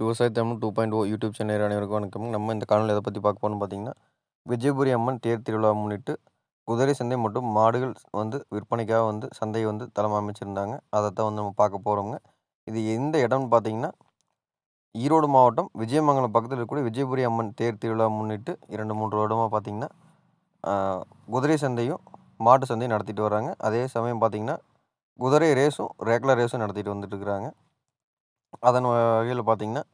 விவசாய Tamil two point o YouTube channel அனைவருக்கும் வணக்கம். நம்ம இந்த காணொலி எதை பற்றி பார்க்க போகணும்னு பார்த்தீங்கன்னா விஜயபுரி அம்மன் தேர் திருவிழா முன்னிட்டு குதிரை சந்தை மற்றும் மாடுகள் வந்து விற்பனைக்காக வந்து சந்தை வந்து தளம் அமைச்சிருந்தாங்க. அதை தான் வந்து நம்ம பார்க்க போகிறோங்க இது எந்த இடம்னு பார்த்தீங்கன்னா ஈரோடு மாவட்டம் விஜயமங்கலம் பக்கத்தில் இருக்கக்கூடிய விஜயபுரி அம்மன் தேர் திருவிழா முன்னிட்டு இரண்டு மூன்று வருடமாக பார்த்திங்கன்னா குதிரை சந்தையும் மாட்டு சந்தையும் நடத்திட்டு வராங்க. அதே சமயம் பார்த்தீங்கன்னா குதிரை ரேஸும் ரெகுலர் ரேஸும் நடத்திட்டு வந்துட்டு இருக்கிறாங்க. அதன் வகையில் பார்த்தீங்கன்னா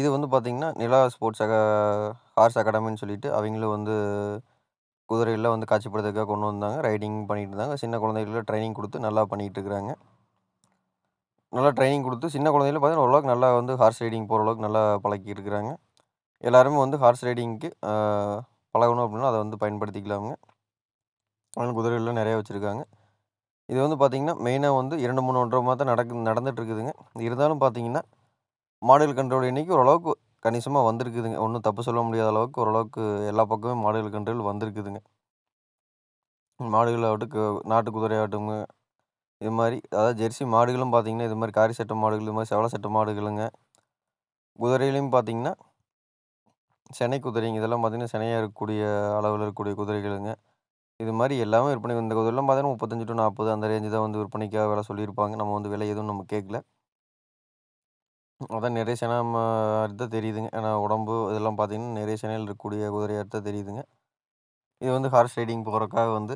இது வந்து பார்த்தீங்கன்னா நிலா ஸ்போர்ட்ஸ் அக ஹார்ஸ் அகாடமின்னு சொல்லிட்டு அவங்களும் வந்து குதிரையெல்லாம் வந்து காட்சிப்படுத்துறதுக்காக கொண்டு வந்தாங்க. ரைடிங் பண்ணிட்டு இருந்தாங்க. சின்ன குழந்தைகளுக்கு ட்ரைனிங் கொடுத்து நல்லா பண்ணிகிட்டு இருக்கிறாங்க நல்லா ட்ரைனிங் கொடுத்து சின்ன குழந்தைகள பார்த்தீங்கன்னா ஓரளவுக்கு நல்லா வந்து ஹார்ஸ் ரைடிங் போகிற அளவுக்கு நல்லா பழக்கி இருக்கிறாங்க எல்லாருமே வந்து ஹார்ஸ் ரைடிங்க்கு பழகணும் அப்படின்னா அதை வந்து பயன்படுத்திக்கலாமுங்க. அதனால் குதிரைகள்லாம் நிறையா வச்சுருக்காங்க. இது வந்து பார்த்திங்கன்னா மெயினாக வந்து இரண்டு மூணு ஒன்றரை மாதம் நடக்கு நடந்துகிட்ருக்குதுங்க இருந்தாலும் பார்த்தீங்கன்னா மாடுகள் கன்றோட இன்றைக்கி ஓரளவுக்கு கணிசமாக வந்திருக்குதுங்க. ஒன்றும் தப்பு சொல்ல முடியாத அளவுக்கு ஓரளவுக்கு எல்லா பக்கமே மாடுகள் கன்றுகள் வந்திருக்குதுங்க. மாடுகள் ஆகட்டும் நாட்டு குதிரை ஆகட்டுங்க இது மாதிரி அதாவது ஜெர்சி மாடுகளும் பார்த்திங்கன்னா இது மாதிரி காரி சட்ட மாடுகள் இது மாதிரி செவல சட்ட மாடுகளுங்க. குதிரையிலையும் பார்த்தீங்கன்னா சென்னை குதிரைங்க. இதெல்லாம் பார்த்திங்கன்னா செனையாக இருக்கக்கூடிய அளவில் இருக்கக்கூடிய குதிரைகளுங்க. இது மாதிரி எல்லாமே விற்பனை இந்த குதிரைலாம் பார்த்தீங்கன்னா முப்பத்தஞ்சு டு நாற்பது அந்த ரேஞ்சு தான் வந்து விற்பனைக்காக விலை சொல்லியிருப்பாங்க. நம்ம வந்து விலை எதுவும் நம்ம கேட்கல. அதான் நிறைய செனை அடுத்த தான் தெரியுதுங்க. ஏன்னா உடம்பு இதெல்லாம் பார்த்தீங்கன்னா நிறைய செனையில் இருக்கக்கூடிய குதிரையாக தான் தெரியுதுங்க. இது வந்து ஹார்ஸ் ரைடிங் போகிறதுக்காக வந்து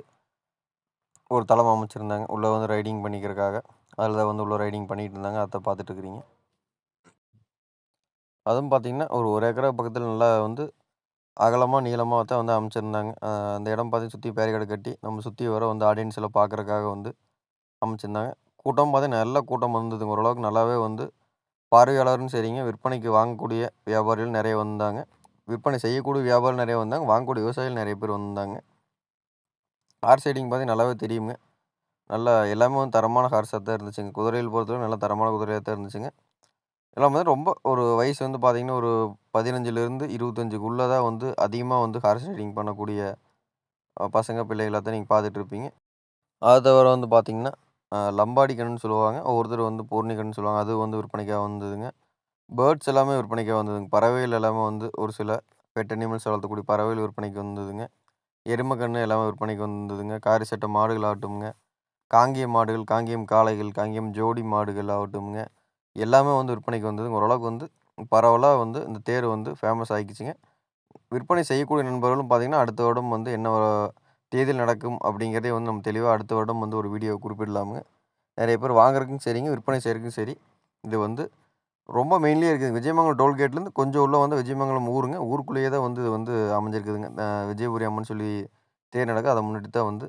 ஒரு தளம் அமைச்சிருந்தாங்க. உள்ளே வந்து ரைடிங் பண்ணிக்கிறக்காக அதில் தான் வந்து உள்ளே ரைடிங் பண்ணிகிட்டு இருந்தாங்க. அதை பார்த்துட்டு இருக்கிறீங்க. அதுவும் பார்த்தீங்கன்னா ஒரு ஒரு ஏக்கரா பக்கத்தில் நல்லா வந்து அகலமாக நீளமாக தான் வந்து அமைச்சிருந்தாங்க. அந்த இடம் பார்த்து சுற்றி பேரிகார்டு கட்டி நம்ம சுற்றி வர வந்து ஆடியன்ஸ் எல்லாம் பார்க்குறக்காக வந்து அமைச்சிருந்தாங்க. கூட்டம் பார்த்தீங்கன்னா நல்ல கூட்டம் வந்ததுங்க. ஓரளவுக்கு நல்லாவே வந்து பார்வையாளரும் சரிங்க. விற்பனைக்கு வாங்கக்கூடிய வியாபாரிகள் நிறைய வந்தாங்க. விற்பனை செய்யக்கூடிய வியாபாரம் நிறைய வந்தாங்க. வாங்கக்கூடிய விவசாயிகள் நிறைய பேர் வந்தாங்க. ஹார்ஸ் ரைடிங் பார்த்து நல்லாவே தெரியுங்க. நல்லா எல்லாமே வந்து தரமான ஹார்ஸாக தான் இருந்துச்சுங்க. குதிரைகள் பொறுத்தவரை நல்ல தரமான குதிரையாக தான் இருந்துச்சுங்க. எல்லாம் வந்து ரொம்ப ஒரு வயசு வந்து பார்த்திங்கன்னா ஒரு பதினஞ்சுலேருந்து இருபத்தஞ்சுக்குள்ளே தான் வந்து அதிகமாக வந்து ஹார்ஸ் ரைடிங் பண்ணக்கூடிய பசங்க பிள்ளைகளாக தான் நீங்கள் பார்த்துட்டு இருப்பீங்க. அது தவிர வந்து பார்த்திங்கன்னா லம்பாடி கண்ணுன்னு சொல்லுவாங்க. ஒவ்வொருத்தர் வந்து பூர்ணிக்கன்னு சொல்லுவாங்க. அது வந்து விற்பனைக்காக வந்ததுங்க. பேர்ட்ஸ் எல்லாமே விற்பனைக்காக வந்ததுங்க. பறவைகள் எல்லாமே வந்து ஒரு சில பெட் அனிமல்ஸ் வளர்த்தக்கூடிய பறவைகள் விற்பனைக்கு வந்ததுங்க. எருமை கன்று எல்லாமே விற்பனைக்கு வந்ததுங்க. காரி சட்டை மாடுகள் ஆகட்டும்ங்க. காங்கேயம் மாடுகள் காங்கேயம் காளைகள் காங்கேயம் ஜோடி மாடுகள் ஆகட்டும்ங்க. எல்லாமே வந்து விற்பனைக்கு வந்ததுங்க ஓரளவுக்கு வந்து பரவலாக வந்து இந்த தேர் வந்து ஃபேமஸ் ஆகிக்கிச்சுங்க விற்பனை செய்யக்கூடிய நண்பர்களும் பார்த்திங்கன்னா அடுத்த வருடம் வந்து என்ன தேதியில் நடக்கும் அப்படிங்கிறதே வந்து நம்ம தெளிவாக அடுத்த வருடம் வந்து ஒரு வீடியோ குறிப்பிடலாமுங்க. நிறைய பேர் வாங்குறதுக்கும் சரிங்க விற்பனை செய்கிறதுக்கும் சரி. இது வந்து ரொம்ப மெயின்லேயே இருக்குது. விஜயமங்கலம் டோல்கேட்லேருந்து கொஞ்சம் உள்ள வந்து விஜயமங்கலம் ஊருங்க. ஊருக்குள்ளேயே தான் வந்து இது வந்து அமைஞ்சிருக்குதுங்க. விஜயபுரி அம்மன் சொல்லி தேர் நடக்க. அதை முன்னிட்டு தான் வந்து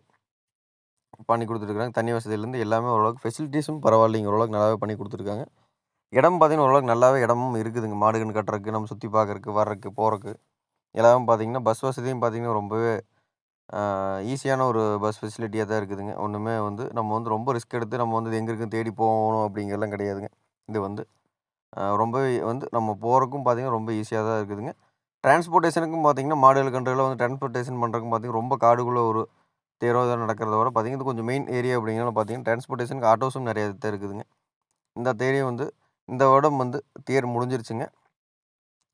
பண்ணி கொடுத்துருக்குறாங்க தண்ணி வசதியிலேருந்து எல்லாமே ஓரளவுக்கு ஃபெசிலிட்டிஸும் பரவாயில்லைங்க. ஓரளவுக்கு நல்லாவே பண்ணி கொடுத்துருக்காங்க. இடம் பார்த்தீங்கன்னா ஓரளவுக்கு நல்லாவே இடமும் இருக்குதுங்க. மாடுகள் கட்டுறதுக்கு நம்ம சுற்றி பார்க்கறக்கு வர்றதுக்கு போகிறக்கு எல்லாமே பார்த்தீங்கன்னா பஸ் வசதியும் பார்த்தீங்கன்னா ரொம்பவே ஈஸியான ஒரு பஸ் ஃபெசிலிட்டியாக தான் இருக்குதுங்க. ஒன்றுமே வந்து நம்ம வந்து ரொம்ப ரிஸ்க் எடுத்து நம்ம வந்து எங்கேருக்கும் எங்கே இருக்குன்னு தேடி போகணும் அப்படிங்கிறலாம் கிடையாதுங்க. இது வந்து ரொம்பவே வந்து நம்ம போகிறக்கும் பார்த்தீங்கன்னா ரொம்ப ஈஸியாக தான் இருக்குதுங்க. டிரான்ஸ்போர்ட்டேஷனுக்கும் பார்த்தீங்கன்னா மாடுகள் கன்றுகளை வந்து டிரான்ஸ்போர்ட்டேஷன் பண்ணுறதுக்கும் பார்த்தீங்கன்னா ரொம்ப காடுக்குள்ளே ஒரு தேரோ தான் நடக்கிறத விட பார்த்தீங்கன்னா கொஞ்சம் மெயின் ஏரியா அப்படிங்கிறனால பார்த்தீங்கன்னா டிரான்ஸ்போர்ட்டேஷனுக்கு ஆட்டோஸும் நிறைய தான் இருக்குதுங்க. இந்த தேரையும் வந்து இந்த வருடம் வந்து தேர் முடிஞ்சிருச்சுங்க.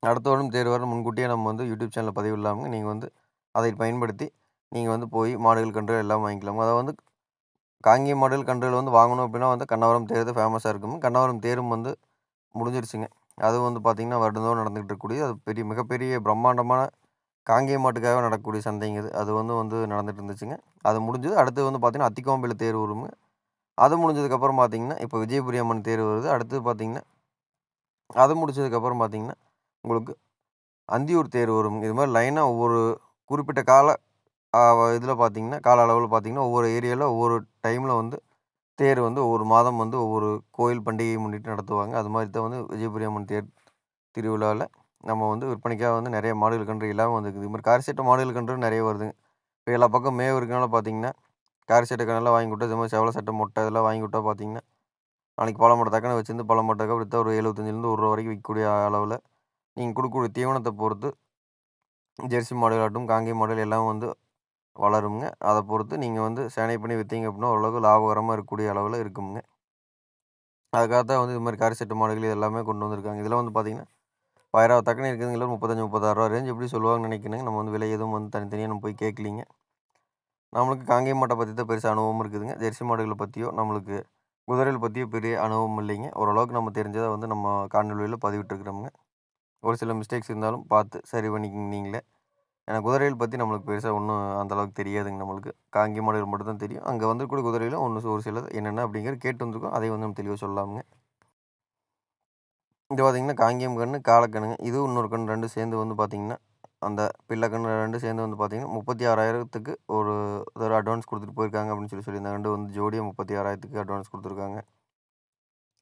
அடுத்த வருடம் தேர் வர முன்கூட்டியே நம்ம வந்து யூடியூப் சேனலில் பதிவு இல்லாமல் நீங்கள் வந்து அதை பயன்படுத்தி நீங்கள் வந்து போய் மாடுகள் கன்றுகள் எல்லாம் வாங்கிக்கலாம் அதை வந்து காங்கேய மாடுகள் கன்றுகள் வந்து வாங்கணும் அப்படின்னா வந்து கண்ணவரம் தேர் தான் ஃபேமஸாக இருக்கும். கண்ணவரம் தேரும் வந்து முடிஞ்சிருச்சுங்க. அது வந்து பார்த்திங்கன்னா வருடந்தோறும் நடந்துகிட்டு இருக்கக்கூடிய அது பெரிய மிகப்பெரிய பிரம்மாண்டமான காங்கேய மாட்டுக்காக நடக்கக்கூடிய சந்தைங்க அது வந்து வந்து நடந்துகிட்டு இருந்துச்சுங்க. அது முடிஞ்சது. அடுத்து வந்து பார்த்திங்கன்னா அத்திக்கோம்பையில் தேர் வருங்க அது முடிஞ்சதுக்கப்புறம் பார்த்தீங்கன்னா இப்போ விஜயபுரி அம்மன் தேர் வருது. அடுத்து பார்த்தீங்கன்னா அது முடிச்சதுக்கப்புறம் பார்த்தீங்கன்னா உங்களுக்கு அந்தியூர் தேர் வரும். இது மாதிரி லைனாக ஒவ்வொரு குறிப்பிட்ட கால இதில் பார்த்தீங்கன்னா கால அளவில் பார்த்தீங்கன்னா ஒவ்வொரு ஏரியாவில் ஒவ்வொரு டைமில் வந்து தேர் வந்து ஒவ்வொரு மாதம் வந்து ஒவ்வொரு கோயில் பண்டிகையை முன்னிட்டு நடத்துவாங்க. அது மாதிரி தான் வந்து விஜயபுரி அம்மன் தேர் திருவிழாவில் நம்ம வந்து விற்பனைக்காக வந்து நிறைய மாடுகள் கன்று எல்லாமே வந்துருக்குது. இது மாதிரி காரிசெட்டை மாடுகள் கன்று நிறைய வருதுங்க. இப்போ எல்லா பக்கம் மேவு இருக்கனால பார்த்தீங்கன்னா காரிசெட்டை கண்ணெல்லாம் வாங்கி கொடுத்தா இது மாதிரி செவல சட்டை முட்டை இதெல்லாம் வாங்கி கொடுத்தா பார்த்தீங்கன்னா நாளைக்கு பழம் மட்டை வச்சுருந்து வச்சிருந்து பழம் மட்டை விற்றா ஒரு எழுபத்தஞ்சிலேருந்து ஒரு ரூபா வரைக்கும் விற்கக்கூடிய அளவில் நீங்கள் கொடுக்கக்கூடிய தீவனத்தை பொறுத்து ஜெர்சி மாடல் ஆகட்டும் காங்கி மாடல் எல்லாம் வந்து வளருங்க அதை பொறுத்து நீங்கள் வந்து சேனை பண்ணி விற்றீங்க அப்படின்னா ஓரளவுக்கு லாபகரமாக இருக்கக்கூடிய அளவில் இருக்குங்க அதுக்காக தான் வந்து இது மாதிரி காரி செட்டு மாடுகள் இது எல்லாமே கொண்டு வந்திருக்காங்க. இதெல்லாம் வந்து பார்த்தீங்கன்னா, ரூ. 1000 தக்கன இருக்குதுங்களா முப்பத்தஞ்சு 35, 36 ரேஞ்ச் எப்படி சொல்லுவாங்கன்னு நினைக்கிறேங்க. நம்ம வந்து விலை எதுவும் வந்து தனித்தனியாக நம்ம போய் கேட்கலிங்க. நம்மளுக்கு காங்கேயம் மாட்டை பற்றி தான் பெருசாக அனுபவம் இருக்குதுங்க. ஜெர்சி மாடுகளை பற்றியோ நம்மளுக்கு குதிரைகள் பற்றியோ பெரிய அனுபவம் இல்லைங்க. ஓரளவுக்கு நம்ம தெரிஞ்சதை வந்து நம்ம காணொலியில் பதிவிட்டுருக்குறோமுங்க ஒரு சில மிஸ்டேக்ஸ் இருந்தாலும் பார்த்து சரி பண்ணிக்கிங்க நீங்களே. ஏன்னா குதிரைகள் பற்றி நம்மளுக்கு பெருசாக ஒன்றும் அந்தளவுக்கு தெரியாதுங்க நம்மளுக்கு. காங்கி மாடுகள் மட்டும் தான் தெரியும். வந்து கூட குதிரையில் ஒன்று ஒரு சிலது என்னென்ன அப்படிங்கிற கேட்டு வந்திருக்கோம். அதை வந்து நம்ம தெளிவாக சொல்லலாமுங்க. இது பார்த்திங்கன்னா காங்கேயம் கன்று காளக்கன்னுங்க. இதுவும் இன்னொரு கன்று ரெண்டும் சேர்ந்து வந்து பார்த்திங்கன்னா அந்த பிள்ளை கன்னு 2 சேர்ந்து வந்து பார்த்தீங்கன்னா, 36,000த்துக்கு ஒரு ஒரு அட்வான்ஸ் கொடுத்துட்டு போயிருக்காங்க அப்படின்னு சொல்லி சொல்லியிருந்தாங்க. ரெண்டு வந்து ஜோடியே முப்பத்தி ஆறாயிரத்துக்கு அட்வான்ஸ் கொடுத்துருக்காங்க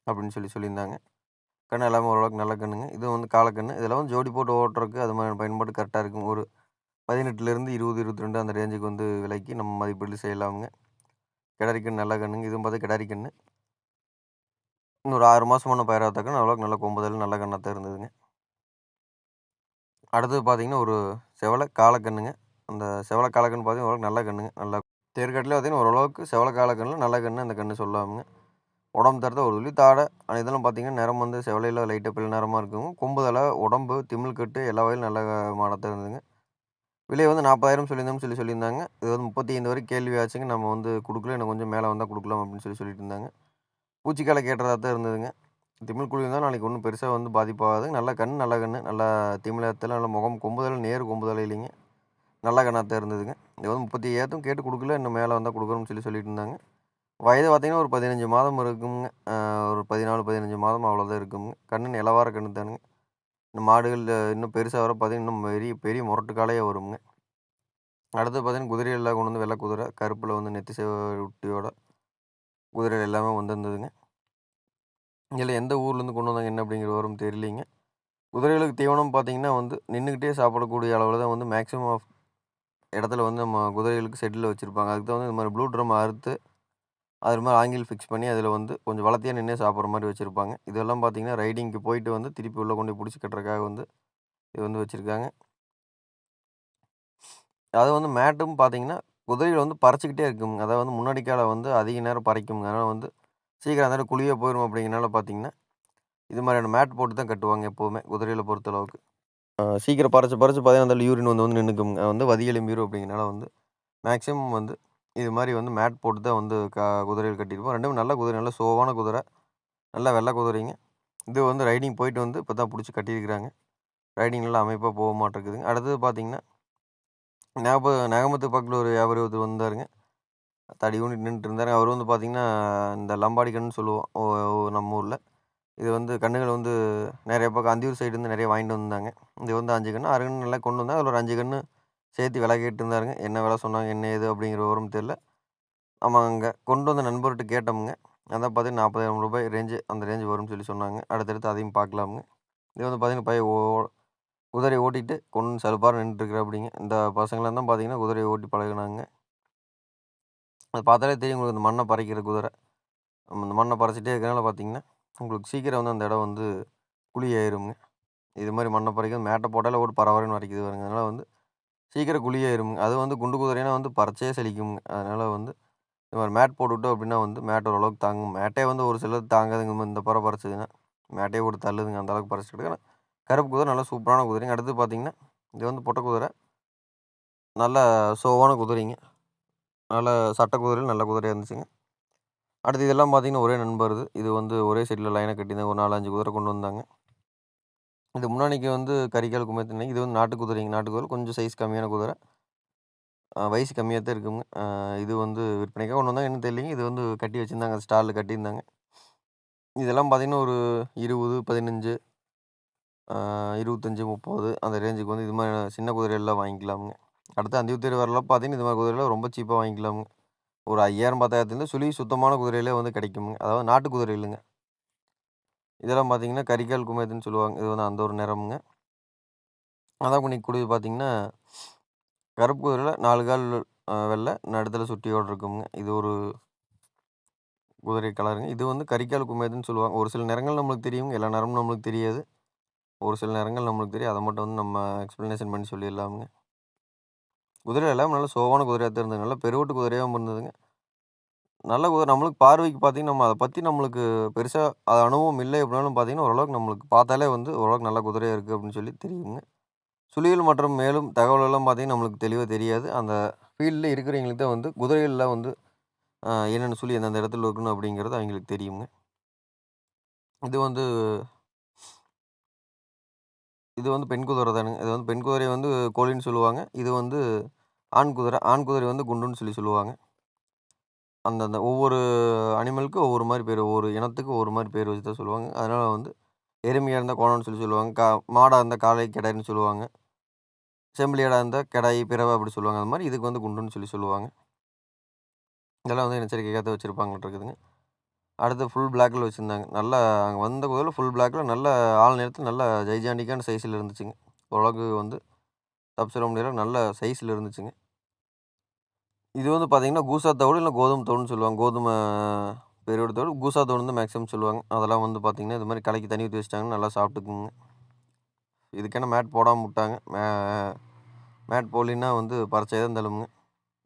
அப்படின்னு சொல்லி சொல்லியிருந்தாங்க. கண்ணு எல்லாமே ஓரளவுக்கு நல்ல கண்ணுங்க இதுவும் வந்து காலக்கண்ணு இதெல்லாம் வந்து ஜோடி போட்டு ஓட்டுறதுக்கு அது மாதிரி பயன்பாடு கரெக்டாக இருக்கும் ஒரு 18லேருந்து 20, 22 அந்த ரேஞ்சுக்கு வந்து விலைக்கு நம்ம மதிப்பீடு செய்யலாமுங்க. கிடரிக்கண் நல்ல கண்ணுங்க இதுவும் பார்த்தா கிடரிக்கண்ணு இன்னொரு 6 மாசம் ஆன பயிராத்த கன்னு நல்ல கொம்புதல் நல்ல கண்ணாக தான் இருந்ததுங்க. அடுத்தது பார்த்தீங்கன்னா, ஒரு செவலை காளைக்கன்றுங்க அந்த செவலை காளைக்கன்று பார்த்தீங்கன்னா, ஓரளவுக்கு நல்ல கன்னுங்க. நல்லா தேர்காட்டிலே பார்த்தீங்கன்னா, ஓரளவுக்கு செவலை காளக்கன்னுல நல்ல கன்று அந்த கன்று சொல்லாமுங்க உடம்பு தரத்த ஒரு துளி தாடை ஆனா இதெல்லாம் பார்த்தீங்கன்னா, நிறம் வந்து செவலையில் லைட்டாக பிள்ளை நிறமா இருக்குங்க. கொம்பு உடம்பு, திமிழ் கட்டு எல்லா வகையிலும் நல்ல மாடத்தை இருந்துங்க இருந்ததுங்க. விலை வந்து 40,000 சொல்லியிருந்தோம்னு சொல்லி சொல்லியிருந்தாங்க. இது வந்து 35 வரைக்கும் கேள்வி ஆச்சுங்க. நம்ம வந்து கொடுக்கல இன்னும் கொஞ்சம் மேலே வந்தால் கொடுக்கலாம் அப்படின்னு சொல்லி சொல்லிட்டு இருந்தாங்க. பூச்சிக்கால கேட்டதாக தான் இருந்ததுங்க. திமில் குழி இருந்தால் நாளைக்கு ஒன்றும் பெருசாக வந்து பாதிப்பாகாது நல்ல கண் நல்ல கண் நல்லா திமிலத்துல நல்ல முகம் கொம்புதல் நேர் கொம்புதல் இல்லைங்க. நல்ல கன்னா இருந்ததுங்க. இது வந்து 35,000த்தும் கேட்டு கொடுக்கல இன்னும் மேலே வந்தால் கொடுக்குறோம்னு சொல்லி சொல்லிட்டு இருந்தாங்க. வயது பார்த்திங்கன்னா ஒரு 15 மாதம் இருக்குங்க. ஒரு 14, 15 மாதம் அவ்வளோதான் இருக்குங்க. கண்ணு நிலவார கண்ணு தானுங்க. இந்த மாடுகள் இன்னும் பெருசாக வர பார்த்தீங்கன்னா, இன்னும் பெரிய பெரிய முரட்டு காளையா வருங்க. அடுத்து பார்த்தீங்கன்னா, குதிரையெல்லாம் கொண்டு வந்து வெள்ளை குதிரை, கருப்பில் வந்து நெத்தி சேவட்டியோட குதிரைகள் எல்லாமே வந்திருந்ததுங்க. இல்லை எந்த ஊர்லேருந்து கொண்டு வந்தாங்க என்ன அப்படிங்கிற விவரம் தெரியலைங்க. குதிரைகளுக்கு தீவனம் பார்த்தீங்கன்னா வந்து, நின்றுக்கிட்டே சாப்பிடக்கூடிய அளவில் தான் வந்து மேக்ஸிமம் ஆஃப் இடத்துல வந்து நம்ம குதிரைகளுக்கு செட்டில் வச்சுருப்பாங்க அதுக்கு தான் வந்து இந்த மாதிரி ப்ளூ ட்ரம் அறுத்து, அது மாதிரி ஆங்கில் ஃபிக்ஸ் பண்ணி அதில் வந்து கொஞ்சம் வளர்த்தியாக நின்று சாப்பிட்ற மாதிரி வச்சுருப்பாங்க இதெல்லாம் பார்த்தீங்கன்னா, ரைடிங்க்கு போயிட்டு வந்து திருப்பி உள்ளே கொண்டு பிடிச்சி கட்டுறதுக்காக வந்து இது வந்து வச்சுருக்காங்க அது வந்து மேட்டும் பார்த்தீங்கன்னா, குதிரைகள் வந்து பறச்சிக்கிட்டே இருக்குங்க. அதாவது வந்து முன்னாடி காலை வந்து அதிக நேரம் பறைக்குங்க. அதனால் வந்து சீக்கிரம் அந்த இடம் போயிடும் அப்படிங்கிறனால பார்த்தீங்கன்னா, இது மாதிரியான மேட் போட்டு தான் கட்டுவாங்க எப்போவுமே குதிரையில் பொறுத்தளவுக்கு. சீக்கிரம் பறச்சு பறச்சு பார்த்தீங்கன்னா, அந்த யூரின் வந்து வந்து நின்றுக்கும் வந்து வதி எலும்பிடும் அப்படிங்கிறனால வந்து மேக்ஸிமம் வந்து இது மாதிரி வந்து மேட் போட்டு தான் வந்து க குதிரைகள் கட்டியிருப்போம். ரெண்டும் நல்ல குதிரை. நல்ல சோவான குதிரை. நல்லா வெள்ளை குதிரைங்க. இது வந்து ரைடிங் போயிட்டு வந்து இப்போ தான் பிடிச்சி கட்டியிருக்கிறாங்க. ரைடிங் நல்லா அமைப்பாக போக மாட்டேருக்குதுங்க. அடுத்தது பார்த்தீங்கன்னா, ஞாபகம் நகமத்து பக்கத்தில் ஒரு வியாபாரி ஒருத்தர் வந்தாருங்க. தடி ஊனிட்டு நின்னுட்டு இருந்தாரு. அவரு வந்து பார்த்தீங்கன்னா, இந்த லம்பாடி கன்னுன்னு சொல்லுவோம். ஓ நம்ம ஊர்ல. இது வந்து கன்னுகள் வந்து நெறைய பக்கம் அந்தியூர் சைடுலேருந்து நெறைய வாங்கிட்டு வந்தாங்க. இது வந்து 5 கன்னு, 6 கன்னு எல்லாம் கொண்டு வந்தாங்க. அதில ஒரு 5 கன்னு சேர்த்து விலை கேட்டுருந்தாருங்க. என்ன விலை சொன்னாங்க, என்ன ஏது அப்படிங்கிற விவரம் தெரியல. நம்ம கொண்டு வந்த நண்பர்ட்ட கேட்டோமுங்க அதான் பார்த்தீங்கன்னா, ரூ. 40,000 ரேஞ்சு அந்த ரேஞ்ச் வரும்னு சொல்லி சொன்னாங்க. அடுத்தடுத்து அதையும் பார்க்கலாமுங்க. இது வந்து பார்த்தீங்கன்னா, பையன் ஓ குதிரைய ஓட்டிட்டு கொண்டு வந்து சலுப்பார நின்னுட்ருக்கிறாப்புடிங்க. இந்த பசங்கலாம் தான் பார்த்தீங்கன்னா, குதிரைய ஓட்டி பழகுனாங்க. அது பார்த்தாலே தெரியும் உங்களுக்கு இந்த மண்ணை பறைக்கிற குதிரை. இந்த மண்ணை பறைச்சிட்டே இருக்கிறனால பார்த்தீங்கன்னா, உங்களுக்கு சீக்கிரம் வந்து அந்த இடம் வந்து குழி ஆயிருங்க. இது மாதிரி மண்ணை பறைக்கிறது மேட்டை போட்டாலே ஓட்டு பரபரன்னு வரைக்குது வருங்க அதனால் வந்து சீக்கிரம் குழி ஆயிருங்க. அதுவும் வந்து குண்டு குதிரைனா வந்து பறச்சே செழிக்குங்க அதனால் வந்து இது மாதிரி மேட் போட்டுவிட்டோம் அப்படின்னா வந்து மேட் ஓரளவுக்கு தாங்கும். மேட்டே வந்து ஒரு சிலது தாங்காதுங்க இந்த பறை பறிச்சதுன்னா மேட்டே போட்டு தள்ளுதுங்க. அந்த அளவுக்கு பறச்சுக்கிட்டு கருப்பு குதிரை நல்லா சூப்பரான குதிரைங்க. அடுத்து பார்த்தீங்கன்னா, இது வந்து பொட்டை குதிரை. நல்ல சோவான குதிரைங்க. நல்ல சட்ட குதிரையில் நல்ல குதிரையாக இருந்துச்சுங்க. அடுத்து இதெல்லாம் பார்த்தீங்கன்னா, ஒரே நண்பருது. இது வந்து ஒரே செட்ல லைனா கட்டியிருந்தாங்க. ஒரு 4, 5 குதிரை கொண்டு வந்தாங்க. இது முன்னாடிக்கு வந்து கரிகால் குமரின்னு இது வந்து நாட்டு குதிரைங்க. நாட்டு குதிரை கொஞ்சம் சைஸ் கம்மியான குதிரை. அ வயசு கம்மியா தான் இருக்குங்க. அ இது வந்து விற்பனைக்காக கொண்டு வந்தாங்க என்னன்னு தெரியலைங்க. இது வந்து கட்டி வச்சிருந்தாங்க. ஸ்டால்ல கட்டியிருந்தாங்க. இதெல்லாம் பார்த்தீங்கன்னா, ஒரு 20, 15 அ 25, 30 அந்த ரேஞ்சுக்கு வந்து இது மாரி சின்ன குதிரையெல்லாம் வாங்கிக்கலாமுங்க. அடுத்து அந்தியூர் வரலாம் பார்த்தீங்கன்னா, இது மாதிரி குதிரையில ரொம்ப சீப்பாக வாங்கிக்கலாமுங்க. ஒரு 5000, 10,000லேருந்து சுழி சுத்தமான குதிரையிலே வந்து கிடைக்குமுங்க. அதாவது நாட்டு குதிரை இல்லைங்க. இதெல்லாம் பார்த்தீங்கன்னா, கரிகால் குமரின்னு சொல்லுவாங்க. இது வந்து அந்த ஒரு நிறமுங்க அதான் பண்ணிக்கூடியது பார்த்தீங்கன்னா, கருப்பு குதிரையில் நாலு கால் வெள்ளை நடுத்தில் சுட்டியோடு இருக்குங்க. இது ஒரு குதிரை கலருங்க. இது வந்து கரிகால் குமேதுன்னு சொல்லுவாங்க. ஒரு சில நிறங்கள் நம்மளுக்கு தெரியுங்க. எல்லா நிறமும் நம்மளுக்கு தெரியாது. ஒரு சில நிறங்கள் நம்மளுக்கு தெரியும். அதை மட்டும் வந்து நம்ம எக்ஸ்ப்ளனேஷன் பண்ணி சொல்லிடலாமுங்க. குதிரை எல்லாமே நல்ல சோவான குதிரையாக தான் இருந்தது. நல்ல பெருவட்டு குதிரையாகவும் இருந்ததுங்க. நல்ல குதிரை நம்மளுக்கு பார்வைக்கு பார்த்தீங்கன்னா, நம்ம அதை பற்றி நம்மளுக்கு பெருசாக அது அனுபவம் இல்லை அப்படின்னாலும் பார்த்தீங்கன்னா, ஓரளவுக்கு நம்மளுக்கு பார்த்தாலே வந்து ஓரளவுக்கு நல்ல குதிரையாக இருக்குது அப்படின்னு சொல்லி தெரியுங்க. சுழியல் மற்றும் மேலும் தகவலெல்லாம் பார்த்தீங்கன்னா, நம்மளுக்கு தெளிவாக தெரியாது. அந்த ஃபீல்டில் இருக்கிறவங்களுக்கு தான் வந்து குதிரைகள்ல வந்து என்னென்ன சொல்லி எந்தெந்த இடத்துல இருக்கணும் அப்படிங்கிறது அவங்களுக்கு தெரியுங்க. இது வந்து இது வந்து பெண் குதிரை தானுங்க. இது வந்து பெண் குதிரைய வந்து கோழின்னு சொல்லுவாங்க. இது வந்து ஆண் குதிரை. ஆண் குதிரை வந்து குண்டுன்னு சொல்லி சொல்லுவாங்க. அந்தந்த ஒவ்வொரு அனிமலுக்கும் ஒவ்வொரு மாரி பேரு. ஒவ்வொரு இனத்துக்கு ஒவ்வொரு மாரி பேர் வச்சு தான் சொல்லுவாங்க. அதனால வந்து எருமையா இருந்தா கோணம்னு சொல்லி சொல்லுவாங்க. கா மாடா இருந்தா காளை, கிடாய்ன்னு சொல்லுவாங்க. செம்பிலியாடா இருந்தா கெடாய், பிறவை அப்படி சொல்லுவாங்க. அது மாரி இதுக்கு வந்து குண்டுன்னு சொல்லி சொல்லுவாங்க. இதெல்லாம் வந்து எச்சரிக்கையா தான் வச்சிருப்பாங்களாட்டுருக்குதுங்க. அடுத்து ஃபுல் பிளாக்கில் வச்சுருந்தாங்க நல்லா அங்கே வந்த குதிரைல ஃபுல் பிளாக்கில் நல்ல ஆள் நீளத்துல நல்ல ஜைஜாண்டிக்கான சைஸில் இருந்துச்சுங்க. ஓரளவுக்கு வந்து தப்பு முடியல நல்ல சைஸில் இருந்துச்சுங்க. இது வந்து பார்த்திங்கன்னா கூசா தவிடு இல்லை கோதுமை தவிடுன்னு சொல்லுவாங்க. கோதுமை பெருவெடு தவிடு, கூசா தவிடுன்னு தான் மேக்ஸிமம் சொல்லுவாங்க. அதெல்லாம் வந்து பார்த்திங்கன்னா இது மாதிரி கலக்கி தண்ணி ஊற்றி வச்சிட்டாங்கன்னு நல்லா சாப்பிட்டுக்குங்க. இதுக்கான மேட் போடாமல் விட்டாங்க. மே மேட் போடலின்னா வந்து பறச்சே தான் தள்ளுமுங்க.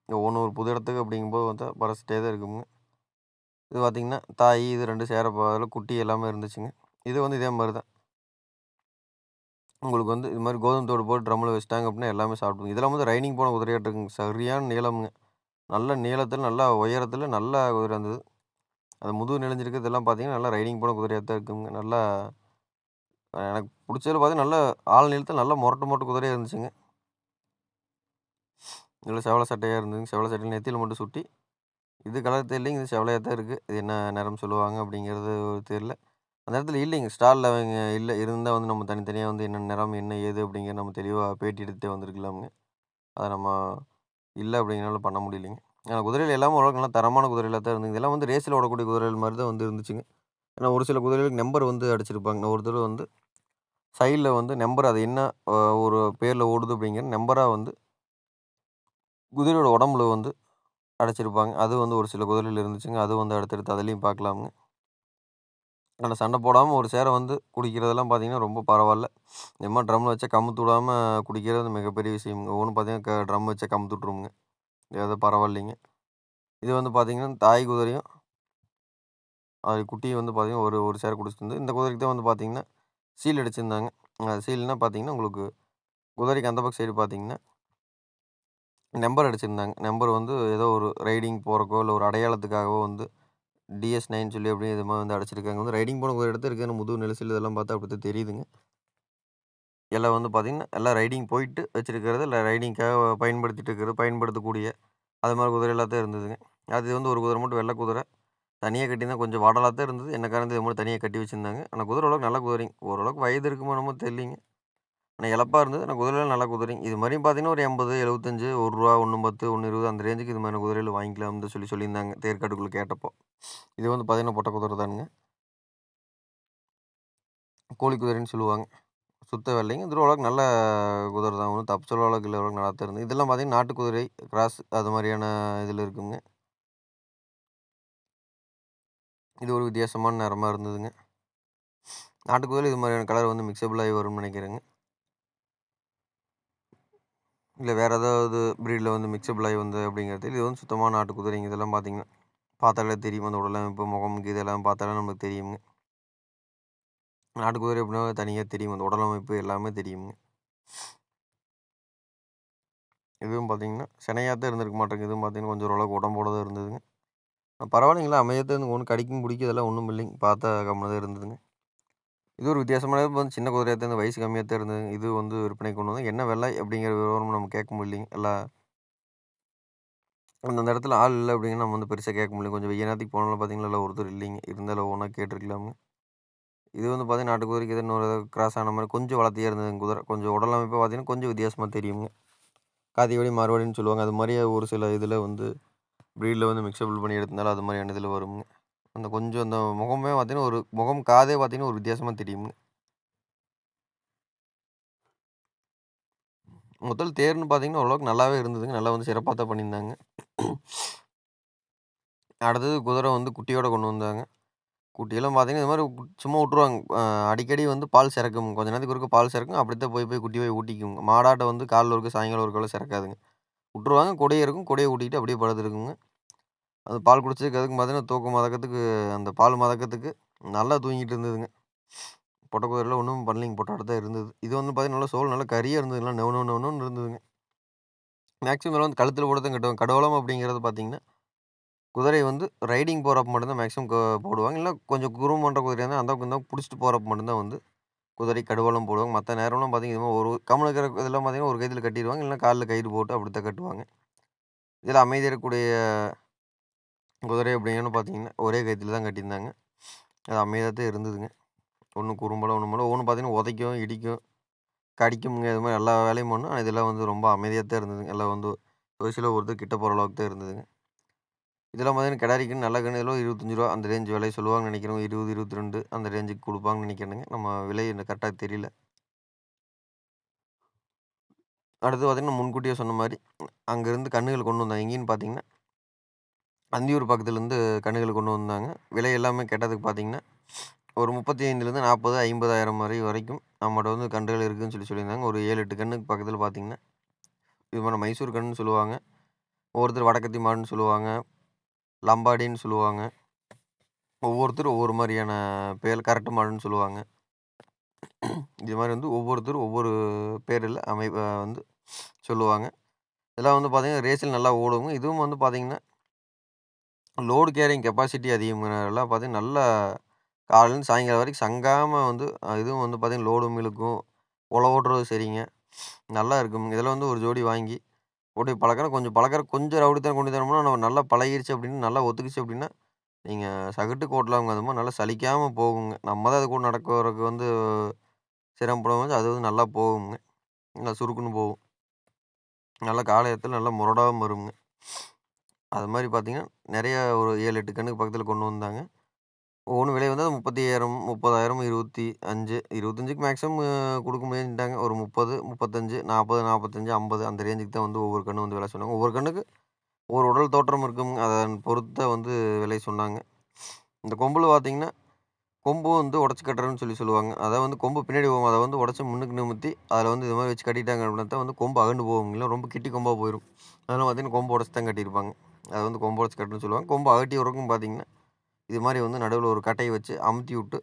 ஒவ்வொன்று ஒரு புது இடத்துக்கு அப்படிங்கும்போது வந்து பறச்சிட்டே தான் இருக்குங்க இது பார்த்திங்கன்னா தாய் இது ரெண்டு சேர அதில் குட்டி எல்லாமே இருந்துச்சுங்க. இது வந்து இதே மாதிரி தான். உங்களுக்கு வந்து இது மாதிரி கோதுமை தோடு போட்டு ட்ரம்மில் வச்சுட்டாங்க அப்படின்னா எல்லாமே சாப்பிடுங்க இதெல்லாம் வந்து ரைனிங் போன குதிரையாட்டுருக்குங்க. சரியான நீளம்ங்க. நல்ல நீளத்தில் நல்லா உயரத்தில் நல்ல குதிரை இருந்தது. அது முதுகு நெளிஞ்சிருக்கு இதெல்லாம் பார்த்தீங்கன்னா, நல்லா ரைனிங் போன குதிரையாக தான் இருக்குங்க. நல்லா எனக்கு பிடிச்சதில் பார்த்தீங்கன்னா, நல்ல ஆள் நீளத்தில நல்லா மொரட்டு மொரட்டு குதிரையாக இருந்துச்சுங்க. நல்லா செவல சட்டையாக இருந்துங்க செவலை சட்டையில நெத்தியில் மட்டும் சுட்டி, இது கலர் தெரியலைங்க. இது செவலையாக தான் இருக்குது இது என்ன நிறம் சொல்லுவாங்க அப்படிங்கிறது தெரியல. அந்த இடத்துல இல்லைங்க. ஸ்டாலில் அவங்க இல்லை இருந்தால் வந்து நம்ம தனித்தனியாக வந்து என்ன நிறம், என்ன ஏது அப்படிங்கிற நம்ம தெளிவாக பேட்டி எடுத்துகிட்டே வந்திருக்கலாமுங்க. அதை நம்ம இல்லை அப்படிங்கிறனால பண்ண முடியலைங்க. ஏன்னா குதிரையில் எல்லாமே ஓரளவுக்கு நல்லா தரமான குதிரைகளா தான் இருந்ததுங்க. இதெல்லாம் வந்து ரேஸில் ஓடக்கூடிய குதிரைகள் மாதிரி தான் வந்து இருந்துச்சுங்க. ஏன்னா ஒரு சில குதிரைகளுக்கு நம்பர் வந்து அடிச்சிருப்பாங்க. ஒரு தடவ வந்து சைடில் வந்து நம்பர் அது என்ன ஒரு பேரில் ஓடுது அப்படிங்கிற நம்பராக வந்து குதிரையோட உடம்புல வந்து அடைச்சிருப்பாங்க. அது வந்து ஒரு சில குதிரையில் இருந்துச்சுங்க. அது வந்து அடுத்தடுத்து அதுலேயும் பார்க்கலாமுங்க. ஆனால் சண்டை போடாமல் ஒரு சேரை வந்து குடிக்கிறதெல்லாம் பார்த்தீங்கன்னா, ரொம்ப பரவாயில்ல இந்த ட்ரம்மில் வச்சா கமுத்து விடாமல் குடிக்கிறது மிகப்பெரிய விஷயம்ங்க. ஒன்று பார்த்தீங்கன்னா, க ட்ரம் வச்சா கமுத்து விட்ருவோங்க இது பரவாயில்லைங்க. இது வந்து பார்த்தீங்கன்னா, தாய் குதிரையும் அது குட்டியும் வந்து பார்த்திங்கன்னா ஒரு ஒரு சேரை குடிச்சிருந்து இந்த குதிரைக்கு தான் வந்து பார்த்திங்கன்னா சீல் அடிச்சிருந்தாங்க. சீல்னால் சீல்னா பார்த்தீங்கன்னா, உங்களுக்கு குதிரைக்கு அந்த பக்கம் சைடு பார்த்தீங்கன்னா நம்பர் அடிச்சிருந்தாங்க. நம்பர் வந்து ஏதோ ஒரு ரைடிங் போகிறக்கோ இல்லை ஒரு அடையாளத்துக்காகவோ வந்து டிஎஸ் நைன் சொல்லி அப்படியே இது மாதிரி வந்து அடிச்சிருக்காங்க. வந்து ரைடிங் போன ஒரு இடத்துல இருக்குது முதுகு நெரிசல் இதெல்லாம் பார்த்தா அப்படி தெரியுதுங்க. எல்லாம் வந்து பார்த்தீங்கன்னா, எல்லாம் ரைடிங் போயிட்டு வச்சிருக்கிறது, இல்லை ரைடிங்க்காக பயன்படுத்திட்டு இருக்கிறது, பயன்படுத்தக்கூடிய அது மாதிரி குதிரை தான் இருந்ததுங்க. அது வந்து ஒரு குதிரை மட்டும் வெள்ளை குதிரை. தனியாக கட்டியிருந்தா கொஞ்சம் வாடலாக தான் இருந்தது. என்ன காரணத்து இது மட்டும் தனியாக கட்டி வச்சிருந்தாங்க. ஆனால் குதிரை ஓரளவுக்கு நல்ல குதிரைங்க. ஓரளவுக்கு வயது இருக்குமோ நம்ம தெரியலிங்க ஆனால் இளப்பா இருந்தது. நான் குதிரைலாம் நல்ல குதிரைங்க. இது மாதிரியும் பார்த்தீங்கன்னா, ஒரு எண்பது எழுபத்தஞ்சி ஒரு ரூபா ஒன்று பத்து ஒன்று இருபது அந்த ரேஞ்சுக்கு இது மாதிரி குதிரையில் வாங்கிக்கலாம்னு சொல்லி சொல்லியிருந்தாங்க. தேர்க்காட்டுக்குள்ளே கேட்டப்போ. இது வந்து பார்த்தீங்கன்னா, பொட்டை குதிரை தானுங்க. கோழி குதிரைன்னு சொல்லுவாங்க. சுத்த வெள்ளைங்க. இது ஓரளவுக்கு நல்ல குதிரை தான். ஒன்றும் தப்பு சொல்ல அளவுக்கு இல்லை ஓரளவுக்கு நல்லா தான் இருந்தது. இதெல்லாம் பார்த்தீங்கன்னா, நாட்டு குதிரை, கிராஸ் அது மாதிரியான இதில் இருக்குங்க. இது ஒரு வித்தியாசமான நிறமாக இருந்ததுங்க. நாட்டுக்குதிரை இது மாதிரியான கலர் வந்து மிக்ஸபிள் ஆகி வரும்னு நினைக்கிறேங்க இல்லை வேறு ஏதாவது ப்ரீடில் வந்து மிக்ஸபிள் ஆகி வந்தது அப்படிங்கிறது இது வந்து சுத்தமாக நாட்டு குதிரைங்க. இதெல்லாம் பார்த்தீங்கன்னா, பார்த்தாலே தெரியும். அந்த உடலமைப்பு, முகம் இதெல்லாம் பார்த்தாலே நமக்கு தெரியுங்க. நாட்டு குதிரை அப்படின்னா தனியாக தெரியும். அந்த உடலமைப்பு எல்லாமே தெரியுங்க. இதுவும் பார்த்தீங்கன்னா, சினையா தான் இருந்திருக்க மாட்டேங்க இதுவும் பார்த்தீங்கன்னா, கொஞ்சம் ஓரளவுக்கு உடம்போட தான் இருந்ததுங்க. பரவாயில்லைங்களா அமையத்தை இருந்து ஒன்று கடிக்கும், பிடிக்கும் இதெல்லாம் இல்லைங்க. பார்த்தா கம்முனு தான் இருந்ததுங்க. இது ஒரு வித்தியாசமான வந்து சின்ன குதிரையாக தான் இருந்தது. வயசு கம்மியாக தான் இருந்தது இது வந்து விற்பனைக்கு கொண்டு வந்தாங்க. என்ன விலை அப்படிங்கிற விவரம் நம்ம கேட்க முடியலைங்க. எல்லாம் அந்தந்த இடத்துல ஆள் இல்லை அப்படிங்கிற நம்ம வந்து பெருசாக கேட்க முடியல. கொஞ்சம் வெய்ய நேரத்துக்கு போனாலும் பார்த்தீங்கன்னா, எல்லாம் ஒருத்தர் இல்லைங்க. இருந்தாலும் ஒன்றா கேட்டுருக்கலாமுங்க. இது வந்து பார்த்தீங்கன்னா, நாட்டு குதிரைக்கு இது இன்னொரு கிராஸ் ஆன மாதிரி கொஞ்சம் வளர்த்தியாக இருந்தது குதிரை. கொஞ்சம் உடல் பார்த்தீங்கன்னா, கொஞ்சம் வித்தியாசமாக தெரியுங்க. காதிவடி, மார்வாடின்னு சொல்லுவாங்க. அது மாதிரி ஒரு சில இதில் வந்து ப்ரீடில் வந்து மிக்சபிள் பண்ணி எடுத்திருந்தாலும் அது மாதிரியான இதில் வருங்க. அந்த கொஞ்சம் அந்த முகமே பார்த்தீங்கன்னா, ஒரு முகம், காதே பார்த்தீங்கன்னா, ஒரு வித்தியாசமாக தெரியுங்க. முதல் தேர்னு பார்த்தீங்கன்னா, ஓரளவுக்கு நல்லாவே இருந்ததுங்க. நல்லா வந்து சிறப்பாக தான் பண்ணியிருந்தாங்க. அடுத்தது குதிரை வந்து குட்டியோட கொண்டு வந்தாங்க. குட்டியெல்லாம் பார்த்தீங்கன்னா, இது மாதிரி சும்மா விட்ருவாங்க அடிக்கடி வந்து பால் சிறக்கும் கொஞ்ச நேரத்துக்கு ஒருக்க பால் சிறக்கும். அப்படித்தான் போய் போய் குட்டி போய் ஊட்டிக்குங்க. மாடாட்டை வந்து காலில் இருக்க சாயங்காலம் ஒருக்காலாம் சிறக்காதுங்க. விட்ருவாங்க கொடையை இருக்கும். கொடையை ஊட்டிக்கிட்டு அப்படியே படுத்துருக்குங்க. அது பால் குடிச்சதுக்கு அதுக்கும் பார்த்தீங்கன்னா, தூக்கம் மதக்கத்துக்கு அந்த பால் மதக்கத்துக்கு நல்லா தூங்கிட்டு இருந்ததுங்க. பொட்டை ஒன்றும் பண்ணலிங்க பண்ணலைங்க. தான் இருந்தது. இது வந்து பார்த்தீங்கன்னா, நல்லா சோல் நல்லா கறியாக இருந்தது. நல்லா நெவ் நெவ நெவன்னு இருந்ததுங்க. மேக்ஸிமம் வந்து கழுத்தில் போட்டு தான் கட்டுவாங்க. கடவுளம் அப்படிங்கிறது பார்த்தீங்கன்னா, குதிரை வந்து ரைடிங் போகிறப்ப மட்டும்தான் மேக்ஸிமம் போடுவாங்க. இல்லை கொஞ்சம் குரூம் பண்ணுற குதிரையாக இருந்தால் அந்த பக்கம் பிடிச்சிட்டு போகிறப்ப மட்டும்தான் வந்து குதிரை கடுவலம் போடுவாங்க. மற்ற நேரம்லாம் பார்த்தீங்கன்னா, ஒரு கம்முனு இருக்கிற இதெல்லாம் பார்த்தீங்கன்னா, ஒரு கயித்துல கட்டிடுவாங்க இல்லைன்னா காலில் கயிறு போட்டு அப்படி தான் கட்டுவாங்க. இதில் அமைதி இருக்கக்கூடிய குதிரை அப்படிங்கன்னு பார்த்தீங்கன்னா, ஒரே கயித்துல தான் கட்டியிருந்தாங்க. அது அமைதியாக தான் இருந்ததுங்க. ஒன்று குறும்பெல்லாம் ஒன்று பண்ணல. ஒன்று பார்த்தீங்கன்னா, உதைக்கும், இடிக்கும், கடிக்கும்ங்க. இது மாதிரி எல்லா வேலையும் பண்ணும். ஆனால் இதெல்லாம் வந்து ரொம்ப அமைதியாக தான் இருந்ததுங்க. எல்லாம் வந்து வயசுல ஒருத்தர் கிட்ட போகிற அளவுக்கு தான் இருந்ததுங்க. இதெல்லாம் பார்த்தீங்கன்னா, கிடாரிக்குன்னு நல்ல கன்னு இதெல்லாம் ரூ. 25 அந்த ரேஞ்ச் விலை சொல்லுவாங்கன்னு நினைக்கிறோம் இருபது இருபத்தி ரெண்டு அந்த ரேஞ்சுக்கு கொடுப்பாங்கன்னு நினைக்கிறேங்க நம்ம விலை எனக்கு கரெக்டாக தெரியல. அடுத்து பார்த்திங்கன்னா முன்கூட்டியே சொன்ன மாதிரி அங்கேருந்து கண்ணுகள் கொண்டு வந்தாங்க. எங்கேன்னு பார்த்தீங்கன்னா அந்தியூர் பக்கத்துலேருந்து கன்னுகள் கொண்டு வந்தாங்க. விலை எல்லாமே கேட்டதுக்கு பார்த்தீங்கன்னா, ஒரு 35லேருந்து 40, 50,000 வரை வரைக்கும் நம்மகிட்ட வந்து கன்றுகள் இருக்குதுன்னு சொல்லி சொல்லியிருந்தாங்க. ஒரு 7, 8 கன்னுக்கு பக்கத்தில் பார்த்தீங்கன்னா, இது மைசூர் கன்றுன்னு சொல்லுவாங்க. ஒவ்வொருத்தர் வடக்கத்தி மாடுன்னு சொல்லுவாங்க. லம்பாடின்னு சொல்லுவாங்க. ஒவ்வொருத்தரும் ஒவ்வொரு மாதிரியான பேர் கரட்டு மாடுன்னு சொல்லுவாங்க. இது மாதிரி வந்து ஒவ்வொருத்தரும் ஒவ்வொரு பேரில் அமை வந்து சொல்லுவாங்க. இதெல்லாம் வந்து பார்த்திங்கன்னா ரேஸில் நல்லா ஓடுங்க. இதுவும் வந்து பார்த்திங்கன்னா லோடு கேரிங் கெப்பாசிட்டி அதிகம்ங்கிறனால பார்த்தீங்கன்னா, நல்லா காலையில் சாயங்காலம் வரைக்கும் சங்காமல் வந்து இதுவும் வந்து பார்த்தீங்கன்னா, லோடும் இழுக்கும். உழவு ஓட்டுறதும் சரிங்க. நல்லா இருக்குங்க. இதில் வந்து ஒரு ஜோடி வாங்கி ஓட்டி பழக்கணும். கொஞ்சம் பழக்கிற கொஞ்சம் ரவுடித்தனம் கொண்டித்தனம்னா, நம்ம நல்லா பழகிருச்சு அப்படின்னு நல்லா ஒத்துக்குச்சு அப்படின்னா, நீங்கள் சகட்டுக்கு ஓட்டலாம்ங்க. அது மாதிரி நல்லா சலிக்காமல் போகுங்க. நம்ம தான் அது கூட நடக்கிறதுக்கு வந்து சிரமப்படுவோம். அது வந்து நல்லா போகுங்க. நல்லா சுருக்குன்னு போகும். நல்லா காலையத்தில் நல்லா முரடாகவும் வருங்க. அது மாதிரி பார்த்தீங்கன்னா, நிறையா ஒரு ஏழு எட்டு கண்ணுக்கு பக்கத்தில் கொண்டு வந்தாங்க. ஒவ்வொன்றும் விலை வந்து 35,000, 30,000, 25 25க்கு மேக்ஸிமம் கொடுக்க முடியாதுன்ட்டாங்க. ஒரு 30, 35, 40, 45, 50 அந்த ரேஞ்சுக்கு தான் வந்து ஒவ்வொரு கன்று வந்து விலை சொன்னாங்க. ஒவ்வொரு கண்ணுக்கு ஒரு உடல் தோற்றம் இருக்கும் அதன் பொறுத்து தான் வந்து விலை சொன்னாங்க. இந்த கொம்பில் பார்த்தீங்கன்னா, கொம்பு வந்து உடச்சி கட்டுறதுன்னு சொல்லி சொல்லுவாங்க. அதாவது வந்து கொம்பு பின்னாடி போகும். அதை வந்து உடச்சி முன்னுக்கு நிமித்தி, அதில் வந்து இது மாதிரி வச்சு கட்டிட்டாங்க அப்படின்னா தான் வந்து கொம்பு அகண்டு போகுங்க. ரொம்ப கிட்டி கொம்பாக போயிடும் அதெல்லாம் பார்த்தீங்கன்னா, கொம்பு உடச்சி தான் கட்டியிருப்பாங்க. அது வந்து கொம்பு உடைச்சு கட்டுன்னு சொல்லுவாங்க. கொம்பு அகட்டி விடுறதுக்கும் பார்த்தீங்கன்னா, இது மாதிரி வந்து நடுவில் ஒரு கட்டையை வச்சு அமுத்தி விட்டு,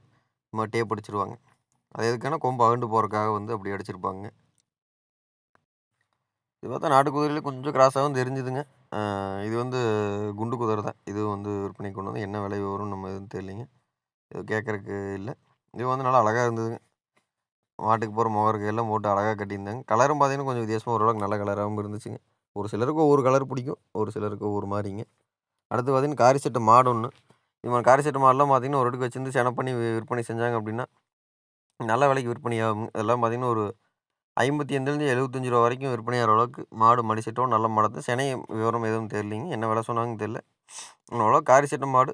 இது மாதிரி டேப் அடிச்சிருவாங்க அது எதுக்கான கொம்பு அகண்டு போறதுக்காக வந்து அப்படி அடிச்சிருப்பாங்க. இது பார்த்தா நாட்டு குதிரையில கொஞ்சம் கிராஸாகவும் தெரிஞ்சுதுங்க. இது வந்து குண்டு குதிரை தான். இது வந்து விற்பனைக்கு கொண்டு வந்து என்ன விலை வரும்னு நம்ம எதுவும் தெரியலைங்க. இது கேட்குறக்கு இல்லை இது வந்து நல்லா அழகாக இருந்ததுங்க. மாட்டுக்கு போகிற முகருக்கு எல்லாம் போட்டு அழகா கட்டியிருந்தாங்க. கலரும் பார்த்தீங்கன்னா, கொஞ்சம் வித்தியாசமாக ஓரளவுக்கு நல்ல கலராகவும் இருந்துச்சுங்க. ஒரு சிலருக்கு ஒவ்வொரு கலர் பிடிக்கும். ஒரு சிலருக்கு ஒவ்வொரு மாதிரிங்க அடுத்து பார்த்தீங்கன்னா, காரி செட்டு மாடு ஒன்று இது மாதிரி காரி செட்டு மாடுலாம் பார்த்தீங்கன்னா, ஒரு அடுக்கு வச்சிருந்து செனை பண்ணி விற்பனை செஞ்சாங்க அப்படின்னா, நல்ல விலைக்கு விற்பனை ஆகும் இதெல்லாம் பார்த்திங்கன்னா ஒரு ஐம்பத்தி 55லேருந்து ரூ. 75 வரைக்கும் விற்பனை ஆகிற அளவுக்கு மாடு மடி செட்டோட நல்ல மாடத்து செனை விவரம் எதுவும் தெரியலிங்க என்ன விலை சொன்னாங்கன்னு தெரியல. அவ்வளோ காரி செட்டு மாடு,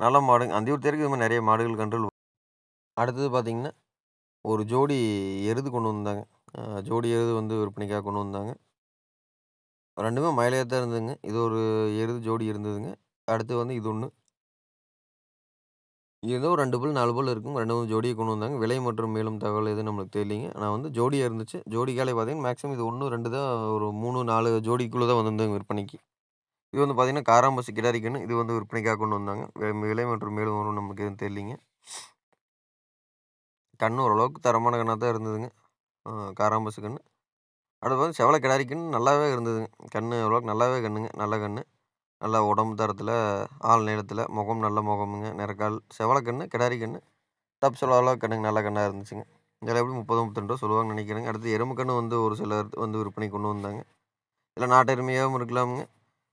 நல்ல மாடுங்க. அந்தியூர் தேருக்கு இது மாதிரி நிறைய மாடுகள், கண்ட்ரோல் அடுத்தது பார்த்திங்கன்னா ஒரு ஜோடி எருது கொண்டு வந்தாங்க. ஜோடி எருது வந்து விற்பனைக்காக கொண்டு வந்தாங்க. 2மே மயிலையா தான் இருந்ததுங்க. இது ஒரு எருது ஜோடி இருந்ததுங்க. அடுத்து வந்து இது ஒண்ணு. ஏதோ 2 பல், 4 பல் இருக்குங்க. 2 ஜோடியை கொண்டு வந்தாங்க. விலை மற்றும் மேலும் தகவல் எதுவும் நம்மளுக்கு தெரியலைங்க. ஆனா வந்து ஜோடியா இருந்துச்சு. ஜோடி காலை பார்த்தீங்கன்னா, மேக்ஸிமம் இது 1, 2 தான் ஒரு 3, 4 ஜோடிக்குள்ள தான் வந்திருந்தாங்க விற்பனைக்கு. இது வந்து பார்த்தீங்கன்னா, காராம்பசி கிடாரி கன்னு. இது வந்து விற்பனைக்காக கொண்டு வந்தாங்க. வி விலை மற்றும் மேலும் வரும் நமக்கு எதுவும் தெரியலைங்க. கன்னு ஓரளவுக்கு தரமான கன்னா தான் இருந்ததுங்க. அ காராம்பசு கன்னு. அடுத்து வந்து செவலை கிடாரி நல்லாவே இருந்ததுங்க. கன்று ஓரளவுக்கு நல்லாவே கன்றுங்க நல்ல கன்று நல்லா உடம்பு தரத்தில் ஆள் நீளத்தில் முகம் நல்ல முகமுங்க. நிறக்கால் செவ்வளை கன்று கிடாரி கன்று தப்பு சொல்லாத அளவுக்கு நல்ல கண்ணாக இருந்துச்சுங்க. விலை எப்படியும் 30, 32 சொல்லுவாங்கன்னு நினைக்கிறேங்க அடுத்து எருமை கன்று வந்து ஒரு சிலர் வந்து விற்பனைக்கு கொண்டு வந்தாங்க. இதில் நாட்டு எருமையாகவும் இருக்கலாமுங்க.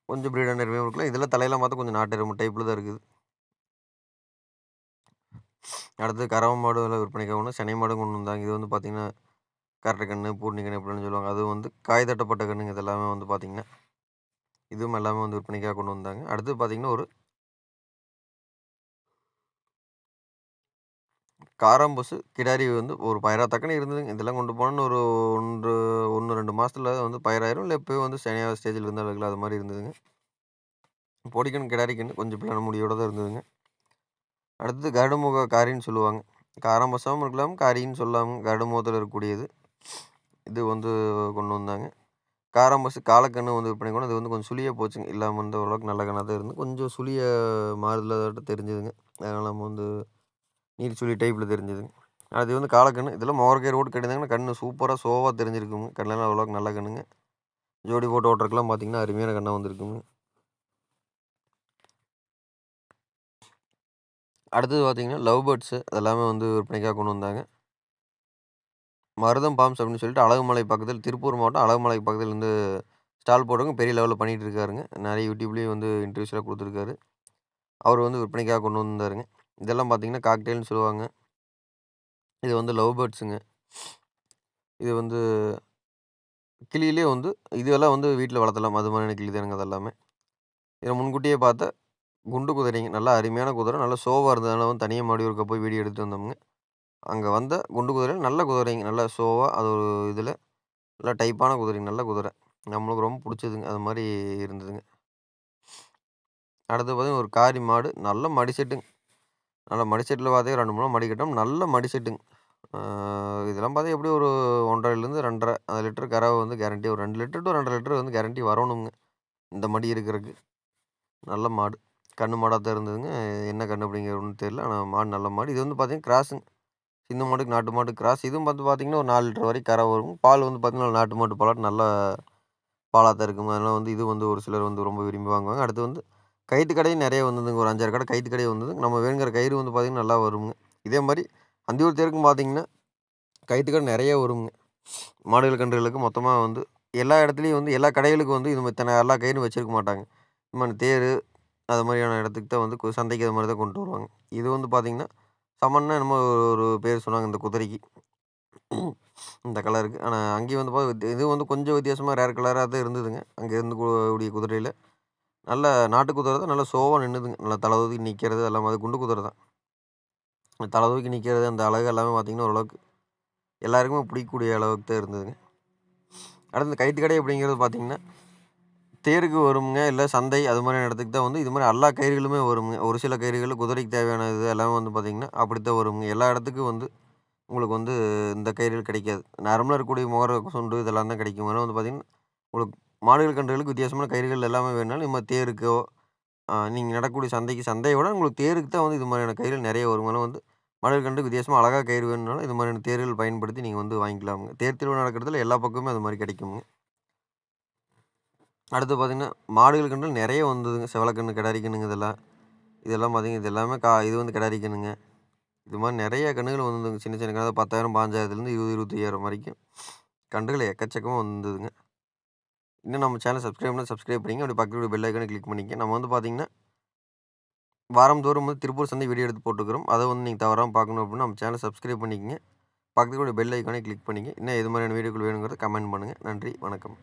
கொஞ்சம் பிரீடான எருமையாகவும் இருக்கலாம். இதில் தலையெல்லாம் பார்த்தா கொஞ்சம் நாட்டு எருமை டைப்பில் தான் இருக்குது. அடுத்து கறவ மாடு எல்லாம் விற்பனைக்காக ஒன்று சினை மாடும் கொண்டு வந்தாங்க. இது வந்து பார்த்திங்கன்னா கரட்டு கன்று பூர்ணி கன்று இப்படின்னு சொல்லுவாங்க. அதுவும் வந்து காய் தட்டப்பட்ட கன்றுங்க இது எல்லாமே வந்து பார்த்தீங்கன்னா, இதுவும் எல்லாமே வந்து விற்பனைக்காக கொண்டு வந்தாங்க. அடுத்து பார்த்தீங்கன்னா, ஒரு காராம்பசு கிடாரி வந்து ஒரு பயிராத்தக்கன இருந்ததுங்க. இதெல்லாம் கொண்டு போனோன்னு ஒரு ஒன்று ஒன்று ரெண்டு மாதத்தில் வந்து பயிராயிரும். இல்லை இப்பவே வந்து சினையாகிற ஸ்டேஜில் இருந்தால் இருக்கலாம். அது மாதிரி இருந்ததுங்க. பொடிக்கன்னு, கிடாரி கொஞ்சம் பிள்ளை முடியோட தான் இருந்ததுங்க. அடுத்தது கருடமுக காரின்னு சொல்லுவாங்க. காராம்பசாவும் இருக்கலாம், காரின்னு சொல்லாமல் கருடமுகத்தில் இருக்கக்கூடியது. இது வந்து கொண்டு வந்தாங்க. காராம்பசு காலக்கண்ணு வந்து விற்பனை கூட அது வந்து கொஞ்சம் சுழியாக போச்சுங்க. இல்லாமல் வந்து ஓரளவுக்கு நல்ல கண்ணாக தான் இருந்து கொஞ்சம் சுழிய மாறுதலாட்ட தெரிஞ்சுதுங்க அதனால் நம்ம வந்து நீர் சுழி டைப்பில் தெரிஞ்சுதுங்க அது வந்து காலக்கண்ணு. இதெல்லாம் மோரக்கயிறு ரோடு கட்டியிருந்தாங்கன்னா கண்ணு சூப்பராக சோவாக தெரிஞ்சிருக்குங்க. கண்ணெல்லாம் ஓரளவுக்கு நல்ல கண்ணுங்க. ஜோடி போட்டு ஓட்டுறக்கெல்லாம் பார்த்தீங்கன்னா, அருமையான கண்ணாக வந்திருக்குங்க. அடுத்தது பார்த்தீங்கன்னா, லவ் பேர்ட்ஸு அதெல்லாமே வந்து விற்பனைக்காக கொண்டு வந்தாங்க. மருதம் பாம்ஸ் அப்படின்னு சொல்லிட்டு அழகுமலை பக்கத்தில் திருப்பூர் மாவட்டம் அழகுமலை பக்கத்தில் வந்து ஸ்டால் போட்டவங்க பெரிய லெவலில் பண்ணிகிட்டு இருக்காருங்க. நிறைய யூடியூப்லேயும் வந்து இன்டர்வியூஸ்லாம் கொடுத்துருக்காரு அவர் வந்து விற்பனைக்காக கொண்டு வந்தாருங்க. இதெல்லாம் பார்த்தீங்கன்னா, காக்டெயில்னு சொல்லுவாங்க. இது வந்து லவ் பேர்ட்ஸுங்க. இது வந்து கிளியிலே வந்து இதெல்லாம் வந்து வீட்டில் வளர்த்தலாம். அது மாதிரியான கிளி தானுங்க அதெல்லாமே முன்கூட்டியே பார்த்தா குண்டு குதிரைங்க. நல்லா அருமையான குதிரை. நல்லா சோவாக இருந்ததுனால வந்து தனியாக மாடி ஒருக்க போய் வீடியோ எடுத்து வந்தோம்ங்க. அங்கே வந்த குண்டு குதிரை நல்ல குதிரைங்க. நல்ல ஷோவாக அது ஒரு இதில் நல்லா டைப்பான குதிரைங்க. நல்ல குதிரை. நம்மளுக்கு ரொம்ப பிடிச்சதுங்க அது மாதிரி இருந்ததுங்க. அடுத்து பார்த்தீங்கன்னா, ஒரு காரி மாடு. நல்ல மடி செட்டுங்க. மடிசெட்டில் மடி செட்ல பார்த்தீங்கன்னா 2, 3 மடி நல்ல மடிசெட்டுங்க இதெல்லாம் பார்த்தீங்கன்னா, எப்படியும் ஒரு 1 1/2லேருந்து 2 1/2 அந்த லிட்டர் கறவை வந்து கேரண்டி ஒரு ரெண்டு லிட்டர் டூ 2 1/2 லிட்டர் வந்து கேரண்டி வரணுங்க இந்த மடி இருக்கிறதுக்கு. நல்ல மாடு. கண்ணு மாடாக தான் இருந்ததுங்க. என்ன கண்ணு அப்படிங்கிறது தெரியல. ஆனால் மாடு நல்ல மாடு. இது வந்து பார்த்திங்கன்னா கிராஸுங்க. சிந்து மாட்டுக்கு நாட்டு மாட்டுக்கு கிராஸ். இதுவும் வந்து பார்த்தீங்கன்னா, ஒரு நாலு லிட்டர் வரைக்கும் கறவை வரும். பால் வந்து பார்த்தீங்கன்னா, நாட்டு மாட்டு பாலாட்டம் நல்லா பாலாக தான் இருக்கும் அதனால் வந்து இது வந்து ஒரு சிலர் வந்து ரொம்ப விரும்பி வாங்குவாங்க. அடுத்து வந்து கயிற்று கடையும் நிறைய வந்ததுங்க. ஒரு 5, 6 கடை கைத்து கடையே வந்தது. நம்ம வேணுங்கிற கயிறு வந்து பார்த்திங்கன்னா நல்லா வருங்க. இதே மாதிரி அந்தியூர் தேருக்கும் பார்த்தீங்கன்னா, கயிற்று கடை நிறைய வருங்க. மாடுகள், கன்றுகளுக்கு மொத்தமாக வந்து எல்லா இடத்துலையும் வந்து எல்லா கடைகளுக்கும் வந்து இது இத்தனை எல்லா கயிறும் வச்சிருக்க மாட்டாங்க. இது மாதிரி தேர் அது மாதிரியான இடத்துக்கு தான் வந்து கு சந்தைக்கு அது மாதிரி தான் கொண்டு வருவாங்க. இது வந்து பார்த்திங்கன்னா சமன்னு என்னமோ ஒரு பேர் சொன்னாங்க இந்த குதிரைக்கு. இந்த கலருக்கு. ஆனால் அங்கேயும் வந்து பார்த்து இது வந்து கொஞ்சம் வித்தியாசமாக ரேர் கலராக தான் இருந்ததுங்க. அங்கே இருந்து கூடிய குதிரையில் நல்ல நாட்டு குதிரை தான். நல்லா சோவாக நின்றுதுங்க நல்லா தலை தூக்கி நிற்கிறது எல்லாமே அது குண்டு குதிரை தான். தலை தூக்கி நிற்கிறது அந்த அழகு எல்லாமே பார்த்தீங்கன்னா, ஓரளவுக்கு எல்லாருக்குமே பிடிக்கக்கூடிய அளவுக்கு தான் இருந்ததுங்க. அடுத்து இந்த கயித்து கடை அப்படிங்கிறது பார்த்தீங்கன்னா, தேருக்கு வருங்க. இல்லை சந்தை அது மாதிரியான இடத்துக்கு தான் வந்து இது மாதிரி எல்லா கயிறுகளுமே வருங்க. ஒரு சில கயிறுகள் குதிரைக்கு தேவையான இது எல்லாமே வந்து பார்த்தீங்கன்னா, அப்படித்தான் வருங்க. எல்லா இடத்துக்கும் வந்து உங்களுக்கு வந்து இந்த கயிறுகள் கிடைக்காது. நார்மலாக இருக்கக்கூடிய முகர சுண்டு இதெல்லாம் தான் கிடைக்கும். ஆனா வந்து பார்த்தீங்கன்னா, உங்களுக்கு மாடுகள், கன்றுகளுக்கு வித்தியாசமான கயிறுகள் எல்லாமே வேணுனாலும் இது தேருக்கோ, நீங்கள் நடக்கக்கூடிய சந்தைக்கு சந்தைய விட உங்களுக்கு தேருக்கு தான் வந்து இது மாதிரியான கயிறுகள் நிறைய வரும். வந்து மாடுகள், கண்டு வித்தியாசமாக அழகாக கயிறு வேணும்னாலும், இது மாதிரியான தேர்கள் பயன்படுத்தி நீங்கள் வந்து வாங்கிக்கலாமுங்க தேர் திருவிழா நடக்கிறதுல எல்லா பக்கமுமே அது மாதிரி கிடைக்குங்க. அடுத்து பார்த்தீங்கன்னா, மாடுகள், கன்றுகள் நிறைய வந்ததுங்க. செவலக்கண்ணு, கிடாரி இதெல்லாம். இதெல்லாம் பார்த்தீங்கன்னா, இது எல்லாமே கா இது வந்து கிடாரி இது மாதிரி நிறைய கன்றுகள் வந்ததுங்க. சின்ன சின்ன கன்னு 10,000 15,000லேருந்து 20, 25,000 வரைக்கும் கன்றுகள் எக்கச்சக்கமாக வந்ததுங்க. இன்னும் நம்ம சேனல் சப்ஸ்கிரைப் பண்ணால் சப்ஸ்கிரைப் பண்ணிக்கங்க. அப்படி பக்கத்துல பெல் ஐக்கனை கிளிக் பண்ணிக்க நம்ம வந்து பார்த்தீங்கன்னா வாரம்தோறும் வந்து திருப்பூர் சந்தை வீடியோ எடுத்து போட்டுக்கிறோம் அதை வந்து நீங்கள் தவறாமல் பார்க்கணும் அப்படின்னா, நம்ம சேனல் சப்ஸ்கிரைப் பண்ணிக்கங்க. பக்கத்துக்கு பெல் ஐக்கானே கிளிக் பண்ணிங்க இன்னும் எது மாதிரியான வீடியோக்கள் வேணுங்கிறத கமெண்ட் பண்ணுங்கள் நன்றி, வணக்கம்.